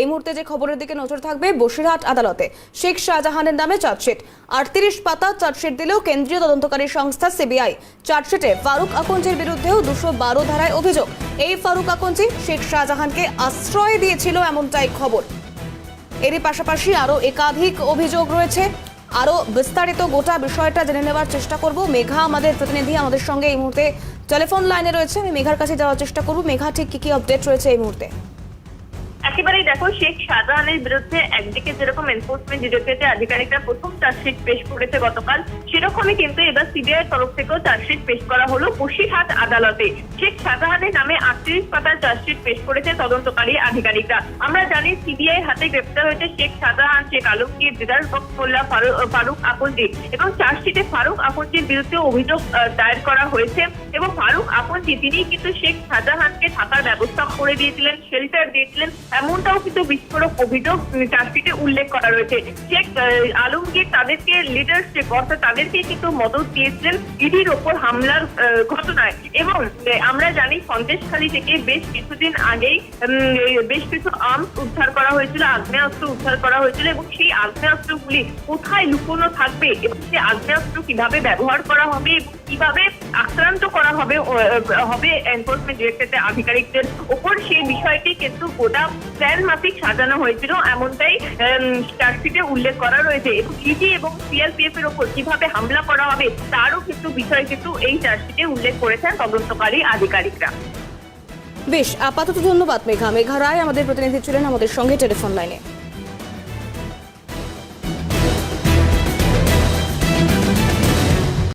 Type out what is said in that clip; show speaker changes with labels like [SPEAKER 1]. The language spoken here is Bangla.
[SPEAKER 1] এই মুহূর্তে যে খবরের দিকে নজর থাকবে, বসিরহাট আদালতে। শেখ শাহজাহানের নামে চার্জশিট। আটত্রিশ পাতা চার্জশিট দিলেও কেন্দ্রীয় তদন্তকারী সংস্থা সিবিআই চার্জশিটে ফারুক আকঞ্জির বিরুদ্ধেও দুশো বারো ধারায় অভিযোগ। এই ফারুক আকঞ্জি শেখ শাহজাহানকে আশ্রয় দিয়েছিল এমনটাই খবর। এরই পাশাপাশি আরও একাধিক অভিযোগ রয়েছে। আরও বিস্তারিত গোটা বিষয়টা জেনে নেওয়ার চেষ্টা করব। মেঘা, আমাদের প্রতিনিধি আমাদের সঙ্গে এই মুহূর্তে টেলিফোন লাইনে রয়েছে। আমি মেঘার কাছে যাওয়ার চেষ্টা করব। মেঘা, ঠিক কি কি আপডেট রয়েছে এই মুহূর্তে?
[SPEAKER 2] একেবারেই দেখো, শেখ শাহজাহানের বিরুদ্ধে একদিকে যেরকম এনফোর্সমেন্ট ডিরেক্টরেটের আধিকারিকরা প্রথম চার্জশিট পেশ করেছে গতকাল, সেরকমই কিন্তু এবার সিবিআই তরফ থেকেও চার্জশিট পেশ করা হলো বসিরহাট আদালতে। শেখ শাহজাহানের নামে আটত্রিশ পাতার চার্জশিট পেশ করেছে তদন্তকারী আধিকারিকরা। আমরা জানি সিবিআই হাতে গ্রেপ্তার হয়েছে শেখ শাহজাহান, শেখ আলমগীর, দিদার ফারুক ফারুক আকন্দি এবং চার্জশিটে ফারুক আকন্দির বিরুদ্ধে অভিযোগ দায়ের করা হয়েছে এবং ফারুক আকন্দি তিনি কিন্তু শেখ শাহজাহানকে থাকার ব্যবস্থা করে দিয়েছিলেন শেল্টার দিয়েছিলেন এমনটাও কিন্তু বিস্ফোরক অভিযোগ চার্জশিটে উল্লেখ করা রয়েছে। শেখ আলমগীর তাদেরকে লিডারশিপ অর্থাৎ তাদেরকে কিন্তু মদত দিয়েছিলেন ইডির ওপর হামলার ঘটনায়। এবং আমরা জানি সন্দেশখালী থেকে বেশ কিছুদিন আগেই বেশ কিছু আর্মস উদ্ধার করা হয়েছিল, আগ্নেয়াস্ত্র উদ্ধার করা হয়েছিল এবং সেই আগ্নেয়াস্ত্রগুলি কোথায় লুকোনো থাকবে এবং সেই আগ্নেয়াস্ত্র কীভাবে ব্যবহার করা হবে এবং কীভাবে আক্রান্ত করা হবে হবে এনফোর্সমেন্ট ডিরেক্টরেটের আধিকারিকদের ওপর, সেই বিষয়টি কিন্তু গোটা প্ল্যান মাফিক সাজানো হয়েছিল। এমনটাই চার্জশিটে উল্লেখ করা রয়েছে। এবং ইডি এবং সিআরপিএফ এর ওপর কীভাবে হামলা করা হবে, তারও কিন্তু বিষয় কিন্তু এই চার্জশিটে উল্লেখ করেছেন তদন্তকারী আধিকারিকরা।
[SPEAKER 1] বেশ, আপাতত ধন্যবাদ মেঘা। মেঘা রায় আমাদের প্রতিনিধি ছিলেন আমাদের সঙ্গে টেলিফোন লাইনে।